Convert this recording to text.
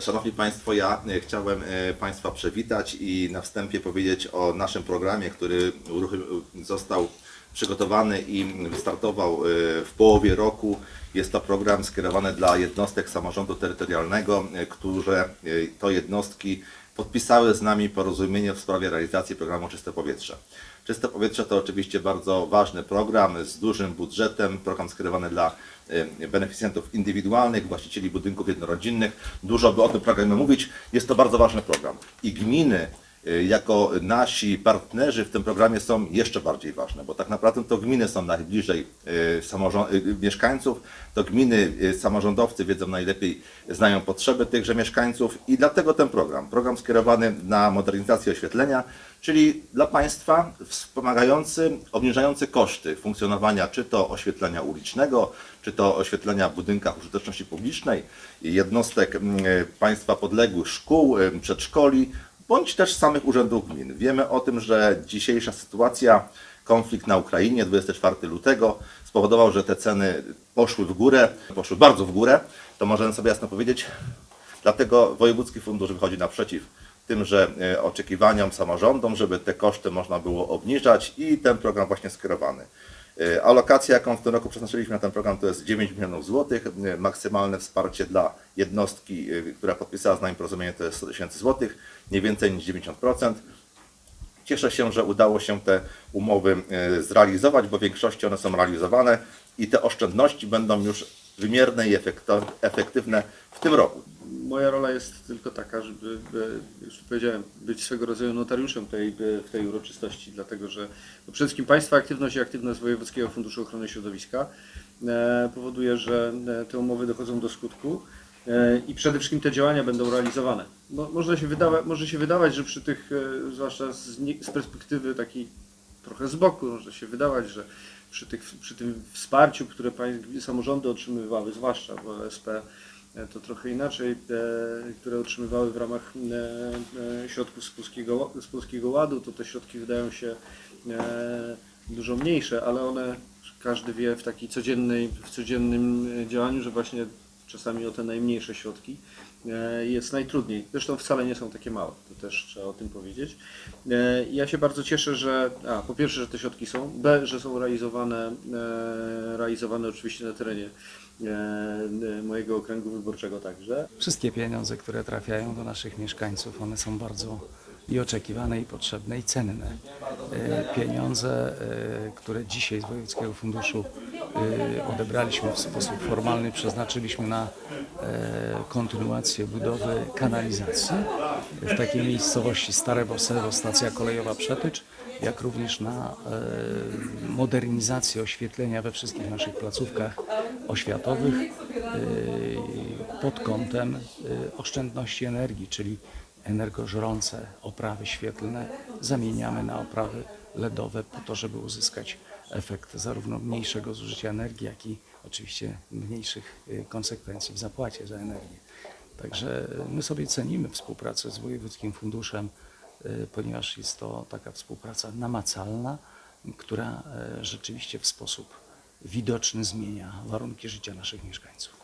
Szanowni Państwo, ja e, chciałem e, Państwa przywitać i na wstępie powiedzieć o naszym programie, który został przygotowany i wystartował e, w połowie roku. Jest to program skierowany dla jednostek samorządu terytorialnego, e, które e, to jednostki podpisały z nami porozumienie w sprawie realizacji programu Czyste Powietrze. Czyste Powietrze to oczywiście bardzo ważny program z dużym budżetem, program skierowany dla beneficjentów indywidualnych, właścicieli budynków jednorodzinnych. Dużo by o tym programie mówić. Jest to bardzo ważny program. I gminy jako nasi partnerzy w tym programie są jeszcze bardziej ważne, bo tak naprawdę to gminy są najbliżej samorząd- e, mieszkańców, to gminy, samorządowcy wiedzą najlepiej, znają potrzeby tychże mieszkańców i dlatego ten program, program skierowany na modernizację oświetlenia, czyli dla państwa wspomagający, obniżający koszty funkcjonowania czy to oświetlenia ulicznego, czy to oświetlenia w budynkach użyteczności publicznej, jednostek mm, państwa podległych, szkół, przedszkoli, bądź też samych urzędów gmin. Wiemy o tym, że dzisiejsza sytuacja, konflikt na Ukrainie 24 lutego spowodował, że te ceny poszły w górę, poszły bardzo w górę, to możemy sobie jasno powiedzieć, Dlatego Wojewódzki Fundusz wychodzi naprzeciw tymże e, oczekiwaniom samorządom, żeby te koszty można było obniżać i ten program właśnie skierowany. E, Alokacja, jaką w tym roku przeznaczyliśmy na ten program, to jest 9 milionów złotych. E, Maksymalne wsparcie dla jednostki, która podpisała z nami porozumienie, to jest 100 tysięcy złotych, nie więcej niż 90%. Cieszę się, że udało się te umowy zrealizować, bo w większości one są realizowane i te oszczędności będą już wymierne i efektywne w tym roku. Moja rola jest tylko taka, żeby, już powiedziałem, być swego rodzaju notariuszem tej, w tej uroczystości, dlatego że no przede wszystkim Państwa aktywność i aktywność Wojewódzkiego Funduszu Ochrony Środowiska e, powoduje, że e, te umowy dochodzą do skutku e, i przede wszystkim te działania będą realizowane. Bo można się wydawać, może się wydawać, że przy tych, zwłaszcza z, z perspektywy takiej trochę z boku, może się wydawać, że przy, tych, przy tym wsparciu, które samorządy otrzymywały, zwłaszcza w OSP, e, to trochę inaczej, e, które otrzymywały w ramach e, e, środków z Polskiego, z Polskiego Ładu, to te środki wydają się e, dużo mniejsze, ale one, każdy wie w takiej codziennej, w codziennym e, działaniu, że właśnie czasami o te najmniejsze środki e, jest najtrudniej. Zresztą wcale nie są takie małe, to też trzeba o tym powiedzieć. E, Ja się bardzo cieszę, że a, po pierwsze, że te środki są, b, że są realizowane, e, realizowane oczywiście na terenie e, e, mojego okręgu wyborczego także. Wszystkie pieniądze, które trafiają do naszych mieszkańców, one są bardzo i oczekiwane, i potrzebne, i cenne. E, Pieniądze, e, które dzisiaj z Wojewódzkiego Funduszu e, odebraliśmy w sposób formalny, przeznaczyliśmy na e, kontynuację budowy kanalizacji w takiej miejscowości Stare Bosewo, stacja kolejowa Przetycz, jak również na e, modernizację oświetlenia we wszystkich naszych placówkach oświatowych e, pod kątem oszczędności energii, czyli energożrące oprawy świetlne zamieniamy na oprawy LEDowe po to, żeby uzyskać efekt zarówno mniejszego zużycia energii, jak i oczywiście mniejszych e, konsekwencji w zapłacie za energię. Także my sobie cenimy współpracę z Wojewódzkim Funduszem, e, ponieważ jest to taka współpraca namacalna, która rzeczywiście w sposób widoczny zmienia warunki życia naszych mieszkańców.